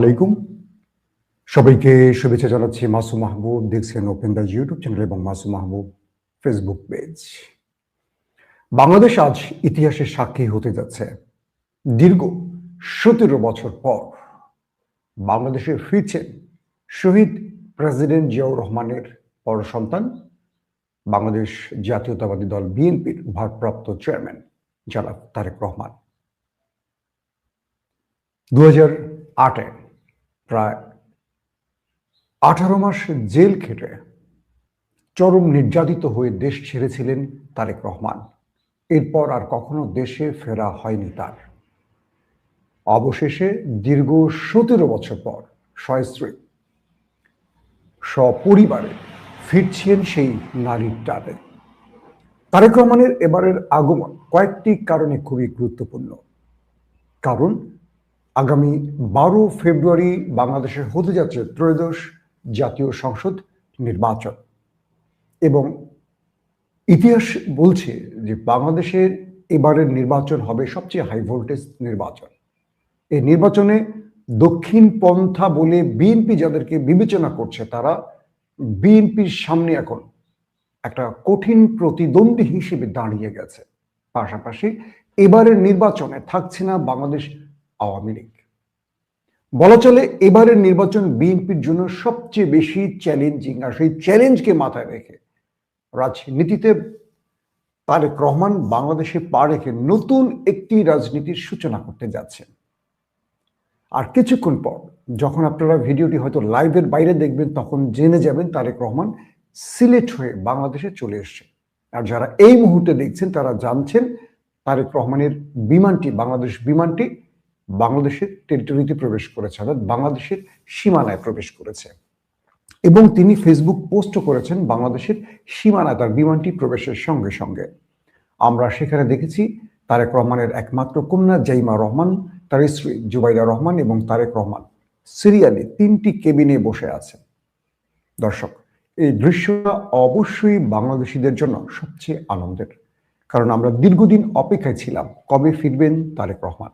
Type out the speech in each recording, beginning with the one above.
আলাইকুম। সবাইকে শুভেচ্ছা জানাচ্ছি মাসু মাহবুব দেখছেন ওপেন দ্য ইউটিউব চ্যানেল এবং মাসু মাহবুব ফেসবুক পেজ বাংলাদেশ আজ ইতিহাসের সাক্ষী হতে যাচ্ছে। দীর্ঘ সতেরো বছর পর বাংলাদেশে ফিরছেন শহীদ প্রেসিডেন্ট জিয়াউর রহমানের বড় সন্তান বাংলাদেশ জাতীয়তাবাদী দল বিএনপির ভারপ্রাপ্ত চেয়ারম্যান জনাব তারেক রহমান। দু হাজার আটে প্রায় আঠারো মাস জেল খেটে চরম নির্যাতিত হয়ে দেশ ছেড়েছিলেন তারেক রহমান। এরপর আর কখনো দেশে ফেরা হয়নি তার। অবশেষে দীর্ঘ সতেরো বছর পর সয়স্ত্রী সপরিবারে ফিরছেন সেই নারীর টানে তারেক রহমানের এবারের আগমন কয়েকটি কারণে খুবই গুরুত্বপূর্ণ। কারণ আগামী বারো ফেব্রুয়ারি বাংলাদেশের হতে যাচ্ছে ত্রয়োদশ জাতীয় সংসদ নির্বাচন। এবং ইতিহাস বলছে যে বাংলাদেশের এবারের নির্বাচন হবে সবচেয়ে হাই ভোল্টেজ নির্বাচন। এই নির্বাচনে দক্ষিণ পন্থা বলে বিএনপি যাদেরকে বিবেচনা করছে তারা বিএনপির সামনে এখন একটা কঠিন প্রতিদ্বন্দ্বী হিসেবে দাঁড়িয়ে গেছে। পাশাপাশি এবারের নির্বাচনে থাকছে না বাংলাদেশ আওয়ামী লীগ। বলা চলে এবারের নির্বাচন বিএনপির জন্য সবচেয়ে বেশি চ্যালেঞ্জিং আর সেই চ্যালেঞ্জকে মাথায় রেখে রাজনীতিতে তারেক রহমান বাংলাদেশে পা রেখে নতুন একটি রাজনীতির সূচনা করতে যাচ্ছেন। আর কিছুক্ষণ পর যখন আপনারা ভিডিওটি হয়তো লাইভের বাইরে দেখবেন, তখন জেনে যাবেন তারেক রহমান সিলেট হয়ে বাংলাদেশে চলে এসছে আর যারা এই মুহূর্তে দেখছেন, তারা জানছেন তারেক রহমানের বিমানটি, বাংলাদেশ বিমানটি বাংলাদেশের টেরিটরিতে প্রবেশ করেছে, অর্থাৎ বাংলাদেশের সীমানায় প্রবেশ করেছে। এবং তিনি ফেসবুক পোস্ট করেছেন বাংলাদেশের সীমানায়, তার বিমানটি প্রবেশের সঙ্গে সঙ্গে। আমরা সেখানে দেখেছি তারেক রহমানের একমাত্র কন্যা জাইমা রহমান, তার স্ত্রী জুবাইদা রহমান এবং তারেক রহমান সিরিয়ালে তিনটি কেবিনে বসে আছেন দর্শক, এই দৃশ্যটা অবশ্যই বাংলাদেশিদের জন্য সবচেয়ে আনন্দের। কারণ আমরা দীর্ঘদিন অপেক্ষায় ছিলাম, কবে ফিরবেন তারেক রহমান?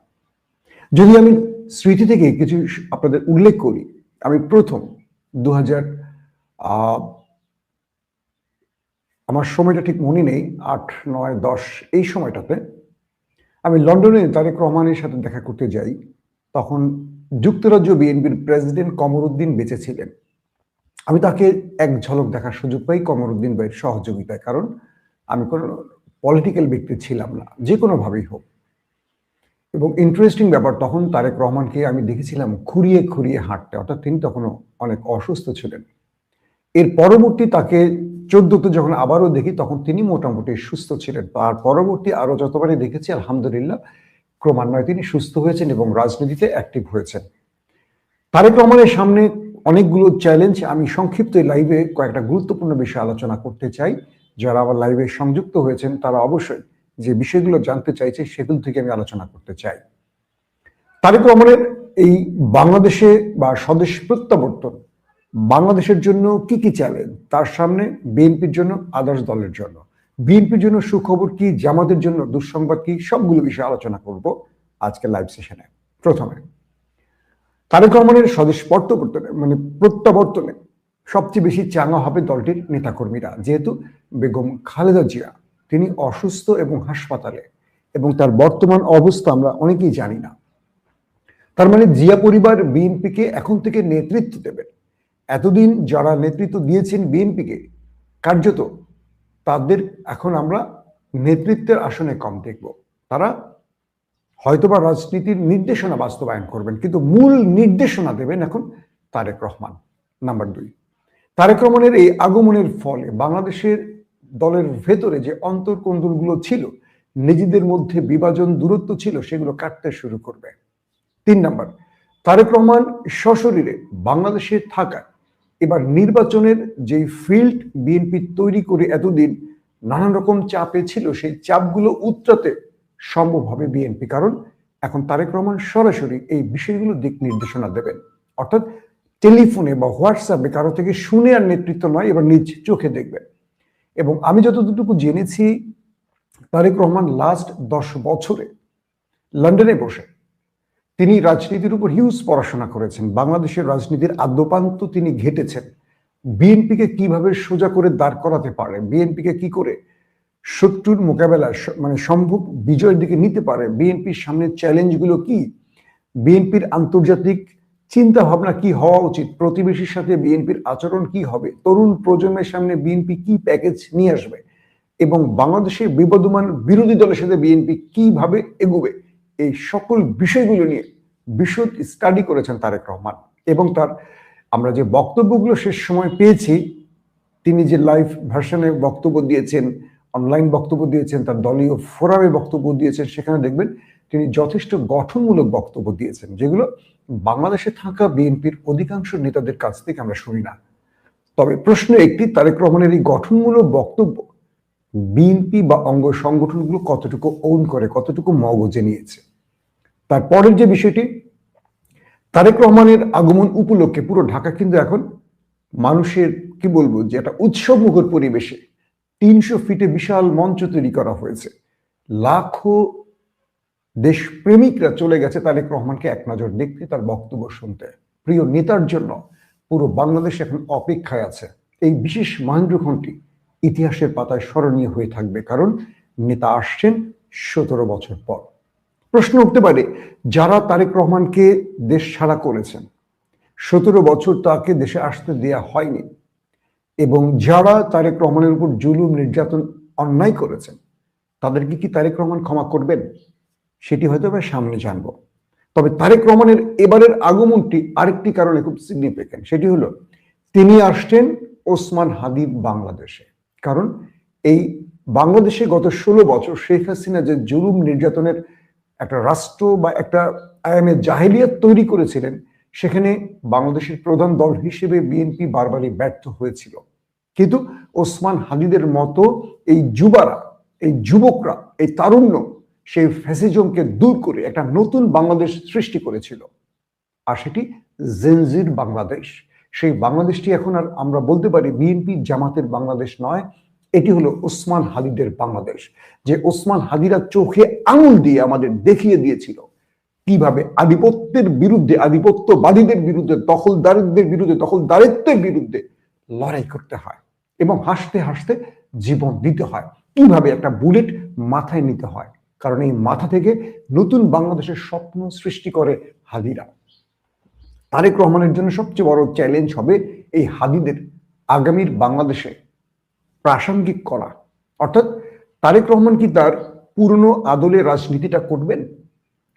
যদি আমি স্মৃতি থেকে কিছু আপনাদের উল্লেখ করি, আমি প্রথম দু হাজার আমার সময়টা ঠিক মনে নেই, আট, নয়, দশ, এই সময়টাতে আমি লন্ডনে তারেক রহমানের সাথে দেখা করতে যাই। তখন যুক্তরাজ্য বিএনপির প্রেসিডেন্ট কমরুদ্দিন বেঁচে ছিলেন। আমি তাকে এক ঝলক দেখার সুযোগ পাই কমরুদ্দিন ভাইয়ের সহযোগিতায়। কারণ আমি কোনো পলিটিক্যাল ব্যক্তি ছিলাম না, যে কোনোভাবেই হোক। এবং ইন্টারেস্টিং ব্যাপার, তখন তারেক রহমানকে আমি দেখেছিলাম খুঁড়িয়ে খুঁড়িয়ে হাঁটতে, অর্থাৎ তিনি তখনও অনেক অসুস্থ ছিলেন। এর পরবর্তী তাকে চোদ্দতে যখন আবারও দেখি, তখন তিনি মোটামুটি সুস্থ ছিলেন। তার পরবর্তী আরও যতবারই দেখেছি, আলহামদুলিল্লাহ, ক্রমান্বয়ে তিনি সুস্থ হয়েছেন এবং রাজনীতিতে অ্যাক্টিভ হয়েছেন। তারেক রহমানের সামনে অনেকগুলো চ্যালেঞ্জ আমি সংক্ষিপ্ত লাইভে কয়েকটা গুরুত্বপূর্ণ বিষয় আলোচনা করতে চাই। যারা আবার লাইভে সংযুক্ত হয়েছেন, তারা অবশ্যই যে বিষয়গুলো জানতে চাইছে সেগুলো থেকে আমি আলোচনা করতে চাই। তারেক রহমানের এই বাংলাদেশে বা স্বদেশ প্রত্যাবর্তন বাংলাদেশের জন্য কি কি চ্যালেঞ্জ? তার সামনে বিএনপির জন্য, আদার্স দলের জন্য। বিএনপির জন্য সুখবর কি? জামাতের জন্য দুঃসংবাদ কি? সবগুলো বিষয়ে আলোচনা করব আজকে লাইভ সেশনে। প্রথমে, তারেক রহমানের স্বদেশ প্রত্যাবর্তনে মানে প্রত্যাবর্তনে সবচেয়ে বেশি চাঙা হবে দলটির নেতাকর্মীরা, যেহেতু বেগম খালেদা জিয়া। তিনি অসুস্থ এবং হাসপাতালে। এবং তার বর্তমান অবস্থা আমরা অনেকেই জানি না। তার মানে জিয়া পরিবার বিএনপিকে এখন থেকে নেতৃত্ব দেবেন এতদিন যারা নেতৃত্ব দিয়েছেন বিএনপিকে, কার্যত তাদের এখন আমরা নেতৃত্বের আসনে কম দেখব। তারা হয়তোবা রাজনীতির নির্দেশনা বাস্তবায়ন করবেন, কিন্তু মূল নির্দেশনা দেবেন এখন তারেক রহমান, নাম্বার দুই। তারেক রহমানের এই আগমনের ফলে বাংলাদেশের দলের ভেতরে যে অন্তর্কন্দলগুলো ছিল, নিজেদের মধ্যে বিভাজন দূরত্ব ছিল, সেগুলো কাটতে শুরু করবে। তিন নম্বর, তারেক রহমান সশরীরে বাংলাদেশে থাকায় এবার নির্বাচনের যে ফিল্ড বিএনপি তৈরি করে এতদিন নানান রকম চাপে ছিল, সেই চাপগুলো উত্তরাতে সম্ভব হবে বিএনপি, কারণ এখন তারেক রহমান সরাসরি এই বিষয়গুলো দিক নির্দেশনা দেবেন। অর্থাৎ টেলিফোনে বা হোয়াটসঅ্যাপে কারও থেকে শুনে আর নেতৃত্ব নয়, এবার নিজ চোখে দেখবেন। এবং আমি যতটুকু জেনেছি, তারেক রহমান লাস্ট দশ বছরে লন্ডনে বসে। তিনি রাজনীতির উপর হিউজ পড়াশোনা করেছেন। বাংলাদেশের রাজনীতির আদ্যপান্ত তিনি ঘেটেছেন। বিএনপিকে কীভাবে সোজা করে দাঁড় করাতে পারে, বিএনপিকে কি করে শত্রুর মোকাবেলা মানে সম্ভব বিজয়ের দিকে নিতে পারে, বিএনপির সামনে চ্যালেঞ্জগুলো কি, বিএনপির আন্তর্জাতিক চিন্তা ভাবনা কি হওয়া উচিত? প্রতিবেশীর সাথে বিএনপির আচরণ কি হবে? তরুণ প্রজন্মের সামনে বিএনপি কি প্যাকেজ নিয়ে আসবে? এবং বাংলাদেশের বিবদমান বিরোধী দলের সাথে বিএনপি কীভাবে এগোবে? এই সকল বিষয়গুলো নিয়ে বিশদ স্টাডি করেছেন তারেক রহমান। এবং তার আমরা যে বক্তব্যগুলো শেষ সময় পেয়েছি, তিনি যে লাইভ ভার্সনে বক্তব্য দিয়েছেন অনলাইন বক্তব্য দিয়েছেন, তার দলীয় ফোরামে বক্তব্য দিয়েছেন, সেখানে দেখবেন তিনি যথেষ্ট গঠনমূলক বক্তব্য দিয়েছেন, যেগুলো বাংলাদেশে থাকা বিএনপির অধিকাংশ নেতাদের কাছ থেকে আমরা শুনি না। তবে প্রশ্ন একটি, তারেক রহমানের এই গঠনমূলক বক্তব্য বিএনপি বা অঙ্গ সংগঠনগুলো কতটুকু ওন করে, কতটুকু মগজে নিয়েছে তারপরের যে বিষয়টি, তারেক রহমানের আগমন উপলক্ষে পুরো ঢাকা কিন্তু এখন মানুষের, কি বলব, যে একটা উৎসব মুখর পরিবেশে তিনশো ফিটে বিশাল মঞ্চ তৈরি করা হয়েছে। লাখো দেশপ্রেমিকরা চলে গেছে তারেক রহমানকে এক নজর দেখতে, তার বক্তব্য শুনতে। প্রিয় নেতার জন্য পুরো বাংলাদেশ এখন অপেক্ষায় আছে। এই বিশেষ মাহেন্দ্রক্ষণটি ইতিহাসের পাতায় স্মরণীয় হয়ে থাকবে কারণ নেতা আসছেন সতেরো বছর পর। প্রশ্ন উঠতে পারে, যারা তারেক রহমানকে দেশ ছাড়া করেছেন, সতেরো বছর তাকে দেশে আসতে দেয়া হয়নি, এবং যারা তারেক রহমানের উপর জুলুম, নির্যাতন, অন্যায় করেছেন, তাদেরকে কি তারেক রহমান ক্ষমা করবেন? সেটি হয়তো আমরা সামনে জানব। তবে তারেক রহমানের এবারের আগমনটি আরেকটি কারণে খুব সিগনিফিকেন্ট সেটি হলো তিনি আসছেন ওসমান হাদিব বাংলাদেশে। কারণ এই বাংলাদেশে গত ষোলো বছর শেখ হাসিনা যে জুলুম নির্যাতনের একটা রাষ্ট্র বা একটা আয়ামে জাহেলিয়াত তৈরি করেছিলেন, সেখানে বাংলাদেশের প্রধান দল হিসেবে বিএনপি বারবারই ব্যর্থ হয়েছিল। কিন্তু ওসমান হাদিদের মতো এই যুবারা, এই যুবকরা, এই তারুণ্য সেই ফ্যাসিজমকে দূর করে একটা নতুন বাংলাদেশ সৃষ্টি করেছিল। আর সেটি জেনজির বাংলাদেশ। সেই বাংলাদেশটি এখন আর আমরা বলতে পারি বিএনপি জামাতের বাংলাদেশ নয়, এটি হলো ওসমান হাদিদের বাংলাদেশ, যে ওসমান হাদিরা চোখে আঙুল দিয়ে আমাদের দেখিয়ে দিয়েছিল কীভাবে আধিপত্যের বিরুদ্ধে, আধিপত্যবাদীদের বিরুদ্ধে, দখলদারদের বিরুদ্ধে, দখলদারিত্বের বিরুদ্ধে লড়াই করতে হয় এবং হাসতে হাসতে জীবন দিতে হয়। কীভাবে একটা বুলেট মাথায় নিতে হয়? কারণ এই মাথা থেকে নতুন বাংলাদেশের স্বপ্ন সৃষ্টি করে হাদিরা। তারেক রহমানের জন্য সবচেয়ে বড় চ্যালেঞ্জ হবে এই হাদিদের আগামীর বাংলাদেশে প্রাসঙ্গিক করা। অর্থাৎ তারেক রহমান কি তার পুরনো আদলে রাজনীতিটা করবেন?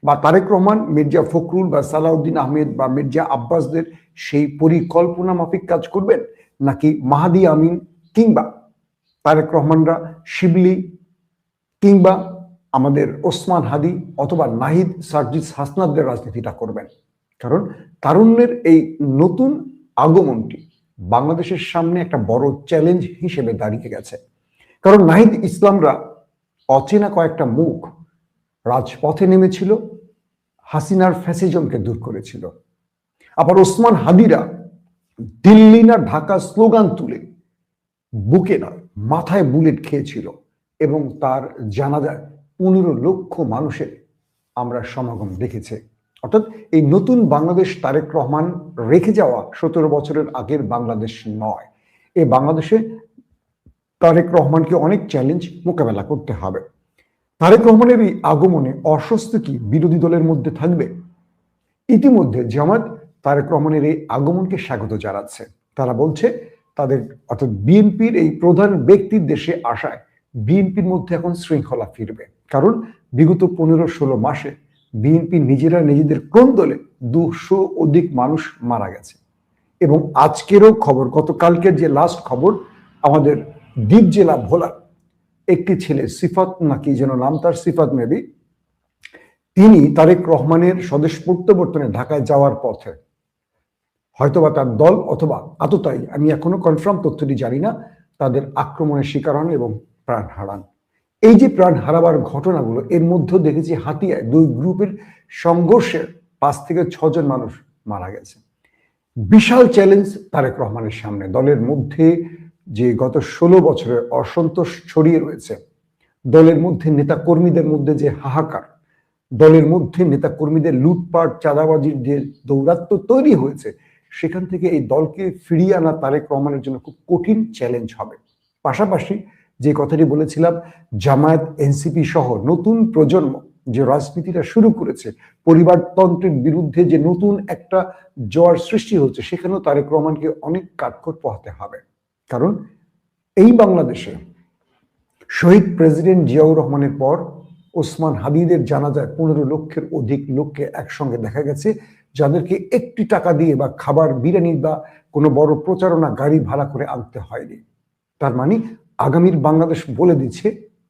বা তারেক রহমান, মির্জা ফখরুল বা সালাউদ্দিন আহমেদ বা মির্জা আব্বাসদের সেই পরিকল্পনা মাফিক কাজ করবেন? নাকি মাহাদি আমিন কিংবা তারেক রহমানরা শিবলি কিংবা আমাদের ওসমান হাদি অথবা নাহিদ সার্জিস হাসনাদের রাজনীতিটা করবেন। কারণ তারুণ্যের এই নতুন আগমনটি বাংলাদেশের সামনে একটা বড় চ্যালেঞ্জ হিসেবে দাঁড়িয়ে গেছে। কারণ নাহিদ ইসলামরা অচেনা কয়েকটা মুখ রাজপথে নেমেছিল, হাসিনার ফ্যাসিজমকে দূর করেছিল। আবার ওসমান হাদিরা দিল্লি না ঢাকা স্লোগান তুলে বুকে নয় মাথায় বুলেট খেয়েছিল এবং তার জানা যায় পনেরো লক্ষ মানুষের আমরা সমাগম দেখেছি। অর্থাৎ এই নতুন বাংলাদেশ তারেক রহমান রেখে যাওয়া সতেরো বছরের আগের বাংলাদেশ নয়। এই বাংলাদেশে তারেক রহমানকে অনেক চ্যালেঞ্জ মোকাবেলা করতে হবে। তারেক রহমানের এই আগমনে অস্বস্তি কি বিরোধী দলের মধ্যে থাকবে? ইতিমধ্যে জামাত তারেক রহমানের এই আগমনকে স্বাগত জানাচ্ছে। তারা বলছে, তাদের অর্থাৎ বিএনপির এই প্রধান ব্যক্তির দেশে আসায় বিএনপির মধ্যে এখন শৃঙ্খলা ফিরবে। কারণ বিগত পনেরো ষোলো মাসে বিএনপি নিজেরা নিজেদের কোন দলে দুশো অধিক মানুষ মারা গেছে। এবং আজকেরও খবর, গতকালকের যে লাস্ট খবর, আমাদের দ্বীপ জেলা ভোলার একটি ছেলে, সিফাত নাকি যেন নাম তার, সিফাত মেবি, তিনি তারেক রহমানের স্বদেশ প্রত্যাবর্তনে ঢাকায় যাওয়ার পথে হয়তোবা তার দল অথবা আততাই আমি এখনও কনফার্ম তথ্যটি জানি না, তাদের আক্রমণের শিকার হন এবং প্রাণ হারান। এই যে প্রাণ হারাবার ঘটনাগুলো, এর মধ্যে দেখেছি হাতিয়ায় দুই গ্রুপের সংঘর্ষে পাঁচ থেকে ছজন মানুষ মারা গেছে। বিশাল চ্যালেঞ্জ তারেক রহমানের সামনে। দলের মধ্যে যে গত ষোলো বছরের অসন্তোষ ছড়িয়ে রয়েছে, দলের মধ্যে নেতা কর্মীদের মধ্যে যে হাহাকার, দলের মধ্যে নেতা কর্মীদের লুটপাট, চাঁদাবাজির যে দৌরাত্ম্য তৈরি হয়েছে, সেখান থেকে এই দলকে ফিরিয়ে আনা তারেক রহমানের জন্য খুব কঠিন চ্যালেঞ্জ হবে। পাশাপাশি যে কথাটি বলেছিলাম, জামায়াত এনসিপি সহ নতুন প্রজন্ম যে রাজনীতিটা শুরু করেছে, পরিবারতন্ত্রের বিরুদ্ধে যে নতুন একটা জোয়ার সৃষ্টি হচ্ছে, সেখানেও তারেক রহমানকে অনেক কাঠখড় পোহাতে হবে। কারণ এই বাংলাদেশে শহীদ প্রেসিডেন্ট জিয়াউর রহমানের পর ওসমান হাদিদের জানা যায় পনেরো লক্ষের অধিক লোককে একসঙ্গে দেখা গেছে, যাদেরকে একটি টাকা দিয়ে বা খাবার, বিরিয়ানি বা কোনো বড় প্রচারণা গাড়ি ভাড়া করে আনতে হয়নি। তার মানে আগামীর বাংলাদেশ বলে দিচ্ছে,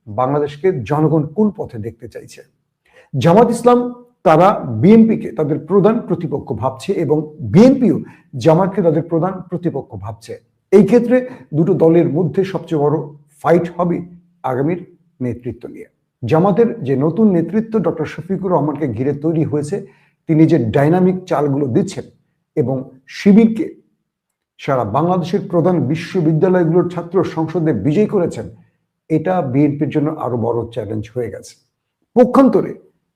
বাংলাদেশকে জনগণ কোন পথে দেখতে চাইছে? জামাত ইসলাম, তারা বিএনপিকে তাদের প্রধান প্রতিপক্ষ ভাবছে এবং বিএনপিও জামাতকে তাদের প্রধান প্রতিপক্ষ ভাবছে। এই ক্ষেত্রে দুটো দলের মধ্যে সবচেয়ে বড় ফাইট হবে আগামীর নেতৃত্ব নিয়ে। জামাতের যে নতুন নেতৃত্ব ডক্টর শফিকুর রহমানকে ঘিরে তৈরি হয়েছে, তিনি যে ডাইনামিক চালগুলো দিচ্ছেন এবং শিবিরকে সারা বাংলাদেশের প্রধান বিশ্ববিদ্যালয়গুলোর ছাত্র সংসদে বিজয়ী করেছেন, এটা বিএনপির জন্য আরও বড় চ্যালেঞ্জ হয়ে গেছে। পক্ষান্তরে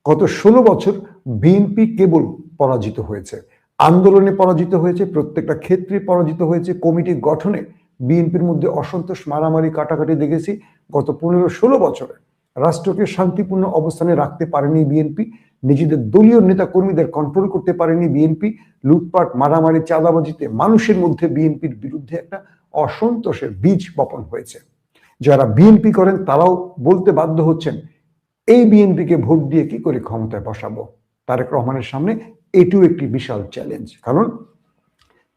গত ষোলো বছর বিএনপি কেবল পরাজিত হয়েছে, আন্দোলনে পরাজিত হয়েছে, প্রত্যেকটা ক্ষেত্রে পরাজিত হয়েছে, কমিটি গঠনে বিএনপির মধ্যে অসন্তোষ মারামারি কাটাকাটি দেখেছি। গত পনেরো ষোলো বছরে রাষ্ট্রকে শান্তিপূর্ণ অবস্থানে রাখতে পারেনি বিএনপি, নিজেদের দলীয় নেতা কর্মীদের কন্ট্রোল করতে পারেনি বিএনপি, লুটপাট, মারামারি, চাঁদাবাজিতে মানুষের মধ্যে বিএনপির বিরুদ্ধে একটা অসন্তোষের বীজ বপন হয়েছে। যারা বিএনপি করেন তারাও বলতে বাধ্য হচ্ছেন, এই বিএনপিকে ভোট দিয়ে কি করে ক্ষমতায় বসাবো? তারেক রহমানের সামনে এটিও একটি বিশাল চ্যালেঞ্জ কারণ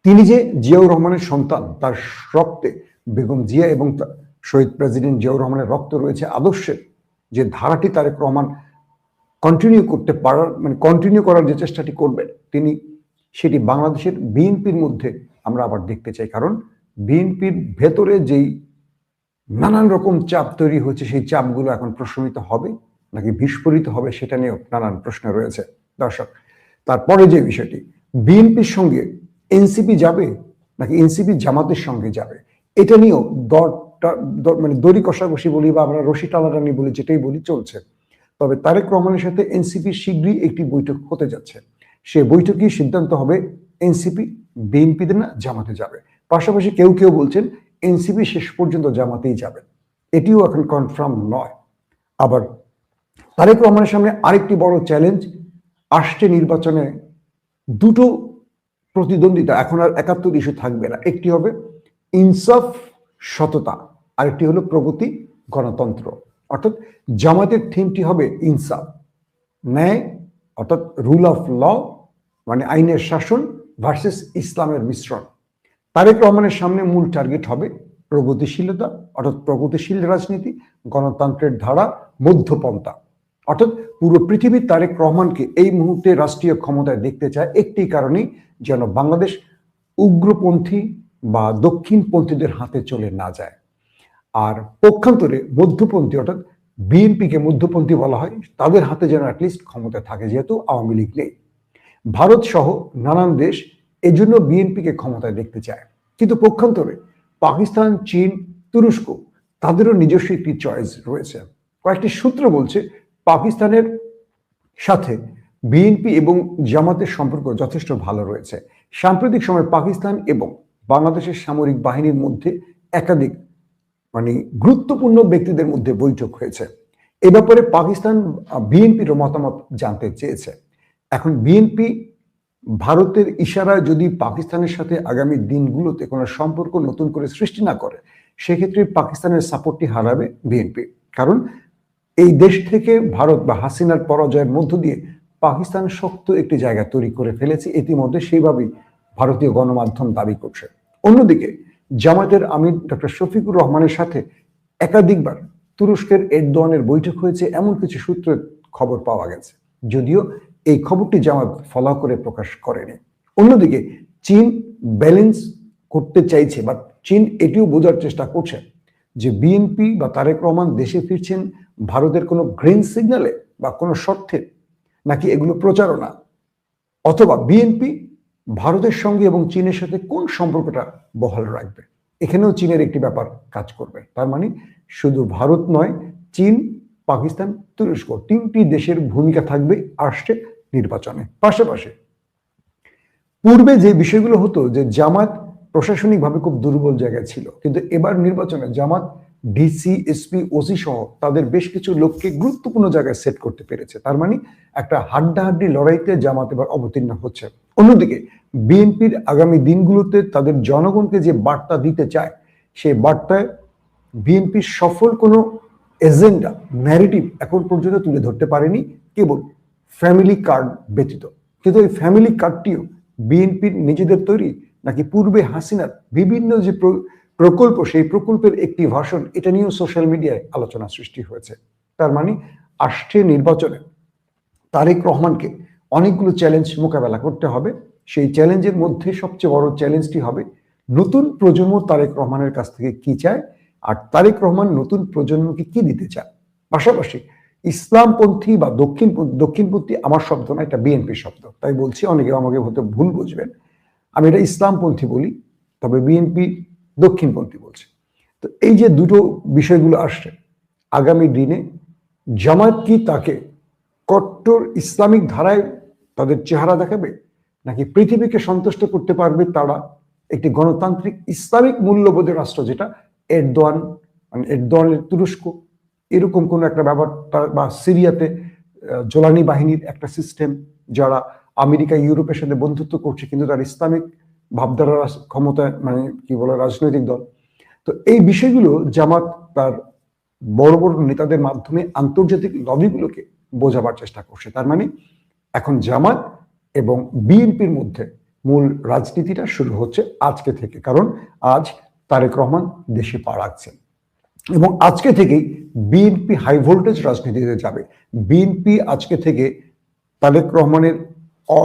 তিনি যে জিয়াউর রহমানের সন্তান, তার রক্তে বেগম জিয়া এবং শহীদ প্রেসিডেন্ট জিয়াউর রহমানের রক্ত রয়েছে আদর্শের যে ধারাটি তারেক রহমান কন্টিনিউ করতে পারার মানে কন্টিনিউ করার যে চেষ্টাটি করবেন, তিনি সেটি বাংলাদেশের বিএনপির মধ্যে আমরা আবার দেখতে চাই। কারণ বিএনপির ভেতরে যেই নানান রকম চাপ তৈরি হচ্ছে সেই চাপগুলো এখন প্রশমিত হবে, নাকি বিস্ফোরিত হবে, সেটা নিয়েও নানান প্রশ্ন রয়েছে। দর্শক, তারপরে যে বিষয়টি, বিএনপির সঙ্গে এনসিপি যাবে নাকি এনসিপি জামাতের সঙ্গে যাবে, এটা নিয়েও দরটা মানে দড়ি কষাকষি বলি বা আমরা রশি টানাটানি বলি, যেটাই বলি চলছে। তবে তারেক রহমানের সাথে এনসিপি শীঘ্রই একটি বৈঠক হতে যাচ্ছে। সে বৈঠকই সিদ্ধান্ত হবে এনসিপি বিএনপিতে না, জামাতে যাবে। পাশাপাশি কেউ কেউ বলছেন এনসিপি শেষ পর্যন্ত জামাতেই যাবে। এটিও এখন কনফার্ম নয়। আবার তারেক রহমানের সামনে আরেকটি বড় চ্যালেঞ্জ আসছে নির্বাচনে দুটো প্রতিদ্বন্দ্বিতা, এখন আর একাত্তর ইস্যু থাকবে না। একটি হবে, ইনসাফ সততা, আরেকটি হলো প্রগতি, গণতন্ত্র। অর্থাৎ জামাতের থিমটি হবে ইনসাফ, ন্যায়, অর্থাৎ রুল অফ ল মানে আইনের শাসন ভার্সেস ইসলামের মিশ্রণ। তারেক রহমানের সামনে মূল টার্গেট হবে প্রগতিশীলতা, অর্থাৎ প্রগতিশীল রাজনীতি, গণতন্ত্রের ধারা, মধ্যপন্থা। অর্থাৎ পুরো পৃথিবী তারেক রহমানকে এই মুহূর্তে রাষ্ট্রীয় ক্ষমতায় দেখতে চায় একটি কারণেই যেন বাংলাদেশ উগ্রপন্থী বা দক্ষিণপন্থীদের হাতে চলে না যায়। আর পক্ষান্তরে মধ্যপন্থী অর্থাৎ বিএনপিকে মধ্যপন্থী বলা হয়, তাদের হাতে যেন অ্যাটলিস্ট ক্ষমতা থাকে, যেহেতু আওয়ামী লীগ নেই। ভারত সহ নানান দেশ এজন্য বিএনপিকে ক্ষমতায় দেখতে চায়। কিন্তু পক্ষান্তরে পাকিস্তান, চীন, তুরস্ক, তাদেরও নিজস্ব একটি চয়েস রয়েছে। কয়েকটি সূত্র বলছে, পাকিস্তানের সাথে বিএনপি এবং জামাতের সম্পর্ক যথেষ্ট ভালো রয়েছে। সাম্প্রতিক সময় পাকিস্তান এবং বাংলাদেশের সামরিক বাহিনীর মধ্যে একাধিক মানে গুরুত্বপূর্ণ ব্যক্তিদের মধ্যে বৈঠক হয়েছে। এ ব্যাপারে পাকিস্তান বিএনপির মতামত জানতে চেয়েছে। এখন বিএনপি, ভারতের ইশারায় যদি পাকিস্তানের সাথে আগামী দিনগুলোতে কোনো সম্পর্ক নতুন করে সৃষ্টি না করে, সেক্ষেত্রে পাকিস্তানের সাপোর্টটি হারাবে বিএনপি। কারণ এই দেশ থেকে ভারত বা হাসিনার পরাজয়ের মধ্য দিয়ে পাকিস্তান শক্ত একটি জায়গা তৈরি করে ফেলেছে। ইতিমধ্যে সেইভাবেই ভারতীয় গণমাধ্যম দাবি করছে। অন্যদিকে, জামায়াতের আমির ডক্টর শফিকুর রহমানের সাথে একাধিকবার তুরস্কের এরদোয়ানের বৈঠক হয়েছে এমন কিছু সূত্রের খবর পাওয়া গেছে। যদিও এই খবরটি জামাত ফলো করে প্রকাশ করেনি। অন্যদিকে, চীন ব্যালেন্স করতে চাইছে বা চীন এটিও বোঝার চেষ্টা করছে যে বিএনপি বা তারেক রহমান দেশে ফিরছেন ভারতের কোনো গ্রিন সিগন্যালে বা কোনো শর্তে, নাকি এগুলো প্রচারণা? অথবা বিএনপি ভারতের সঙ্গে এবং চীনের সাথে কোন সম্পর্কটা বহাল রাখবে? এখানেও চীনের একটি ব্যাপার কাজ করবে। তার মানে শুধু ভারত নয়, চীন, পাকিস্তান, তুরস্ক তিনটি দেশের ভূমিকা থাকবে, আসছে নির্বাচনে। পাশাপাশি পূর্বে যে বিষয়গুলো হতো যে জামাত প্রশাসনিকভাবে খুব দুর্বল জায়গায় ছিল, কিন্তু এবার নির্বাচনে জামাত ডিসি এসপি ওসি সহ তাদের বেশ কিছু লোককে গুরুত্বপূর্ণ জায়গায় সেট করতে পেরেছে। তার মানে একটা হাড্ডাহাড্ডি লড়াইতে জামাত এবার অবতীর্ণ হচ্ছে। অন্যদিকে, বিএনপির আগামী দিনগুলোতে তাদের জনগণকে যে বার্তা দিতে চায়, সেই বার্তায় বিএনপির সফল কোনো এজেন্ডা ন্যারেটিভ এখন পর্যন্ত তুলে ধরতে পারেনি কেবল ফ্যামিলি কার্ড ব্যতীত। কিন্তু এই ফ্যামিলি কার্ডটিও বিএনপির নিজেদের তৈরি নাকি পূর্বে হাসিনার বিভিন্ন যে প্র- প্রকল্প, সেই প্রকল্পের একটি ভাষণ, এটা নিয়েও সোশ্যাল মিডিয়ায় আলোচনা সৃষ্টি হয়েছে। তার মানে আসছে নির্বাচনে তারেক রহমানকে অনেকগুলো চ্যালেঞ্জ মোকাবেলা করতে হবে। সেই চ্যালেঞ্জের মধ্যে সবচেয়ে বড় চ্যালেঞ্জটি হবে, নতুন প্রজন্ম তারেক রহমানের কাছ থেকে কি চায়? আর তারেক রহমান নতুন প্রজন্মকে কি দিতে চায়? পাশাপাশি ইসলামপন্থী বা দক্ষিণ দক্ষিণপন্থী আমার শব্দ না, এটা বিএনপি শব্দ। তাই বলছি, অনেকে আমাকে হয়তো ভুল বুঝবেন। আমি এটা ইসলামপন্থী বলি, তবে বিএনপি দক্ষিণপন্থী বলছে। তো এই যে দুটো বিষয়গুলো আসছে, আগামী দিনে জামায়াত কি তাকে কট্টর ইসলামিক ধারায় তাদের চেহারা দেখাবে? নাকি পৃথিবীকে সন্তুষ্ট করতে পারবে তারা? একটি গণতান্ত্রিক ইসলামিক মূল্যবোধের রাষ্ট্র যেটা এরদোয়ান মানে এরদোয়ানের তুরস্ক। এরকম কোন একটা ব্যাপার বা সিরিয়াতে জোলানি বাহিনীর একটা সিস্টেম যারা আমেরিকা, ইউরোপের সাথে বন্ধুত্ব করছে কিন্তু তার ইসলামিক ভাবধারা ক্ষমতায় মানে কি বলে, রাজনৈতিক দল। তো এই বিষয়গুলো জামাত তার বড় বড় নেতাদের মাধ্যমে আন্তর্জাতিক লবিগুলোকে বোঝাবার চেষ্টা করছে। তার মানে এখন জামাত এবং বিএনপির মধ্যে মূল রাজনীতিটা শুরু হচ্ছে আজকে থেকে, কারণ আজ তারেক রহমান দেশে পা রাখছেন। এবং আজকে থেকেই বিএনপি হাই ভোল্টেজ রাজনীতিতে যাবে। বিএনপি আজকে থেকে তারেক রহমানের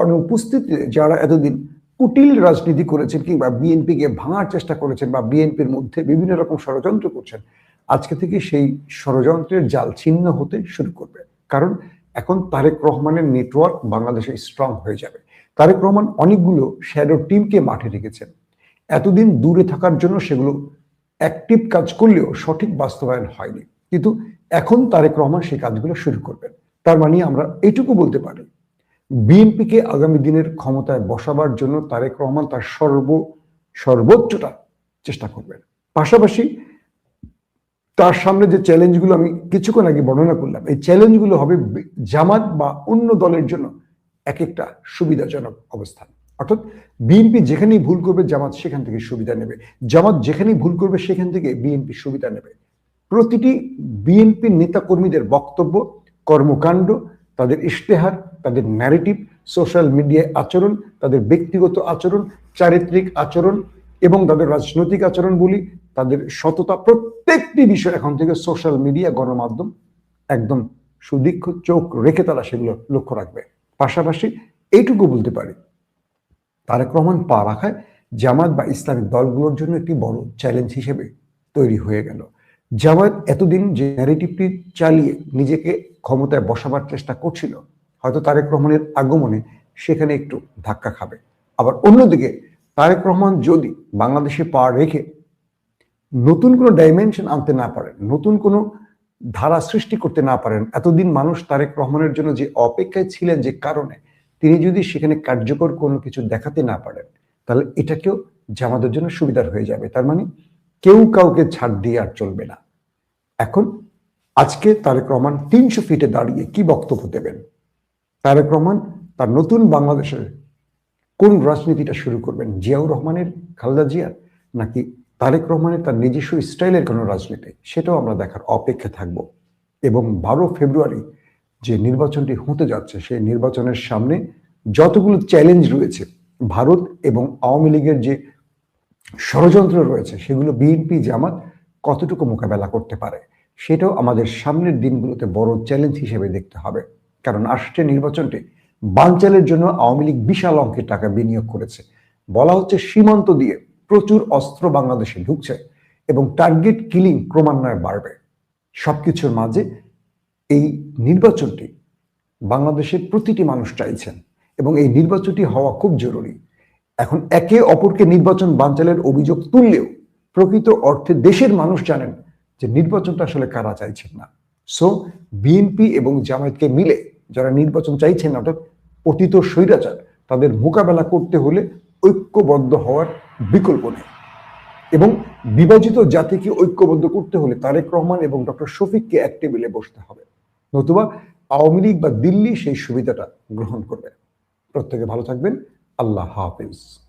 অনুপস্থিতিতে যারা এতদিন কুটিল রাজনীতি করেছেন কিংবা বিএনপিকে ভাঙার চেষ্টা করেছেন বা বিএনপির মধ্যে বিভিন্ন রকম ষড়যন্ত্র করছেন, আজকে থেকে সেই ষড়যন্ত্রের জাল ছিন্ন হতে শুরু করবে। কারণ এখন তারেক রহমানের নেটওয়ার্ক বাংলাদেশে স্ট্রং হয়ে যাবে। তারেক রহমান অনেকগুলো শ্যাডো টিমকে মাঠে রেখেছেন। এতদিন দূরে থাকার জন্য সেগুলো অ্যাক্টিভ কাজ করলেও সঠিক বাস্তবায়ন হয়নি। কিন্তু এখন তারেক রহমান সেই কাজগুলো শুরু করবেন। তার মানে আমরা এটুকু বলতে পারি, বিএনপিকে আগামী দিনের ক্ষমতায় বসাবার জন্য তারেক রহমান তার সর্ব সর্বোচ্চটা চেষ্টা করবেন। পাশাপাশি তার সামনে যে চ্যালেঞ্জগুলো আমি কিছুক্ষণ আগে বর্ণনা করলাম, এই চ্যালেঞ্জগুলো হবে জামাত বা অন্য দলের জন্য এক একটা সুবিধাজনক অবস্থান। অর্থাৎ বিএনপি যেখানেই ভুল করবে, জামাত সেখান থেকে সুবিধা নেবে। জামাত যেখানেই ভুল করবে, সেখান থেকে বিএনপি সুবিধা নেবে। প্রতিটি বিএনপি নেতা কর্মীদের বক্তব্য, কর্মকাণ্ড, তাদের ইশতেহার, তাদের ন্যারেটিভ সোশ্যাল মিডিয়ায় আচরণ, তাদের ব্যক্তিগত আচরণ, চারিত্রিক আচরণ এবং তাদের রাজনৈতিক আচরণ বলি তাদের সততা প্রত্যেকটি বিষয় এখন থেকে সোশ্যাল মিডিয়া গণমাধ্যম একদম সুদীক্ষ চোখ রেখে তারা সেগুলো লক্ষ্য রাখবে। পাশাপাশি এইটুকু বলতে পারি, তারেক রহমান পা রাখায় জামাত বা ইসলামিক দলগুলোর জন্য একটি বড় চ্যালেঞ্জ হিসেবে তৈরি হয়ে গেল। জামাত এতদিন যে ন্যারেটিভটি চালিয়ে নিজেকে ক্ষমতায় বসাবার চেষ্টা করছিল, হয়তো তারেক রহমানের আগমনে সেখানে একটু ধাক্কা খাবে। আবার অন্যদিকে, তারেক রহমান যদি বাংলাদেশে পা রেখে নতুন কোনো ডাইমেনশন আনতে না পারেন, নতুন কোনো ধারা সৃষ্টি করতে না পারেন, এতদিন মানুষ তারেক রহমানের জন্য যে অপেক্ষায় ছিলেন যে কারণে, তিনি যদি সেখানে কার্যকর কোনো কিছু দেখাতে না পারেন, তাহলে এটাকেও জামাতের জন্য সুবিধার হয়ে যাবে। তার মানে কেউ কাউকে ছাড় দিয়ে আর চলবে না। এখন আজকে তারেক রহমান তিনশো ফিটে দাঁড়িয়ে কি বক্তব্য দেবেন? তারেক রহমান তার নতুন বাংলাদেশের কোন রাজনীতিটা শুরু করবেন? জিয়াউর রহমানের, খালেদা জিয়ার, নাকি তারেক রহমানের তার নিজস্ব স্টাইলের কোনো রাজনীতি, সেটাও আমরা দেখার অপেক্ষা থাকব। এবং বারো ফেব্রুয়ারি যে নির্বাচনটি হতে যাচ্ছে, সেই নির্বাচনের সামনে যতগুলো চ্যালেঞ্জ রয়েছে, ভারত এবং আওয়ামী লীগের যে ষড়যন্ত্র রয়েছে, সেগুলো বিএনপি জামাত কতটুকু মোকাবেলা করতে পারে, সেটাও আমাদের সামনের দিনগুলোতে বড় চ্যালেঞ্জ হিসেবে দেখতে হবে। কারণ আসছে নির্বাচনটি, বানচালের জন্য আওয়ামী লীগ বিশাল অঙ্কের টাকা বিনিয়োগ করেছে। বলা হচ্ছে সীমান্ত দিয়ে প্রচুর অস্ত্র বাংলাদেশে ঢুকছে এবং টার্গেট কিলিং ক্রমান্বয়ে বাড়বে। সবকিছুর মাঝে এই নির্বাচনটি বাংলাদেশের প্রতিটি মানুষ চাইছেন এবং এই নির্বাচনটি হওয়া খুব জরুরি। এখন একে অপরকে নির্বাচন বাঞ্চালের অভিযোগ তুললেও প্রকৃত অর্থে দেশের মানুষ জানেন যে নির্বাচনটা আসলে কারা চাইছেন না। সো বিএনপি এবং জামায়াতকে মিলে যারা নির্বাচন চাইছেন, অর্থাৎ অতীত স্বৈরাচার, তাদের মোকাবেলা করতে হলে ঐক্যবদ্ধ হওয়ার বিকল্প নেই। এবং বিভাজিত জাতিকে ঐক্যবদ্ধ করতে হলে তারেক রহমান এবং ডক্টর শফিককে এক টেবিলে বসতে হবে। নতুবা আওয়ামী লীগ বা দিল্লি সেই সুবিধাটা গ্রহণ করবে। প্রত্যেকে ভালো থাকবেন। আল্লাহ হাফিজ।